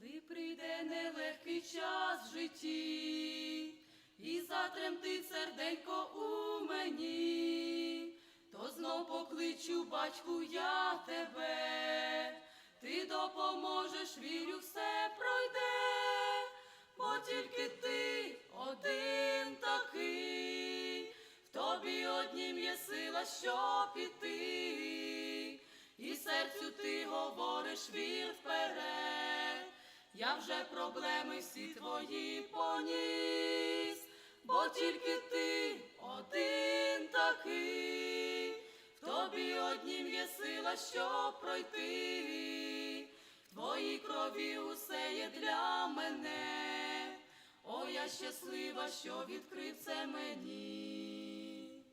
Коли прийде нелегкий час в житті, і затремтить серденько у мені, то знов покличу, батьку, я тебе, ти допоможеш, вірю, все пройде, бо тільки ти один такий, в тобі однім є сила, що піти, і серцю ти говориш вір вперед. Я вже проблеми всі твої поніс, бо тільки ти один такий, в тобі однім є сила, щоб пройти, твоїй крові усе є для мене. О, я щаслива, що відкрив це мені.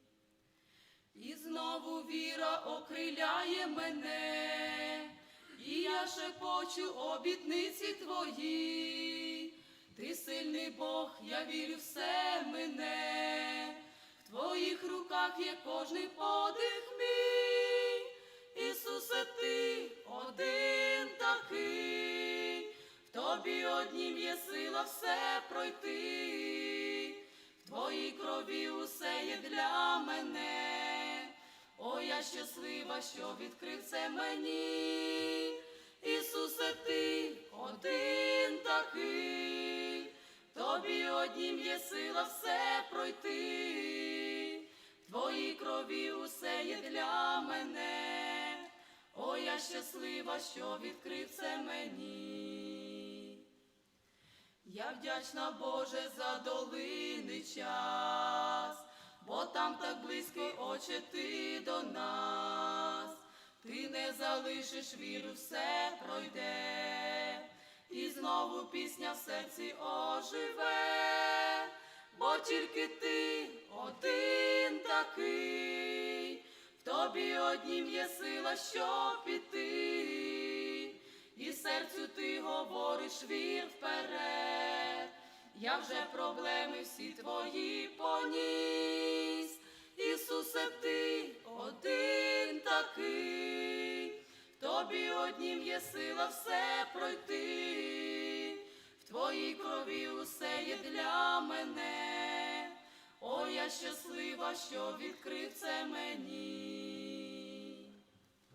І знову віра окриляє мене, шепочу обітниці твої. Ти сильний Бог, я вірю, все мене. В твоїх руках є кожний подих мій. Ісусе, ти один такий, в тобі однім є сила все пройти. В твоїй крові усе є для мене. О, я щаслива, що відкрив це мені. Однім є сила все пройти. В твоїй крові усе є для мене. О, я щаслива, що відкрив це мені. Я вдячна Боже за долини час, бо там так близько, Отче, ти до нас, ти не залишиш віру, все пройде, пісня в серці оживе, бо тільки ти один такий, в тобі однім є сила, щоб піти і серцю ти говориш вір вперед. Я вже проблеми всі твої поніс. Ісусе, ти один такий, тобі однім є сила все пройти. Для мене. О, я щаслива, що відкрив це мені.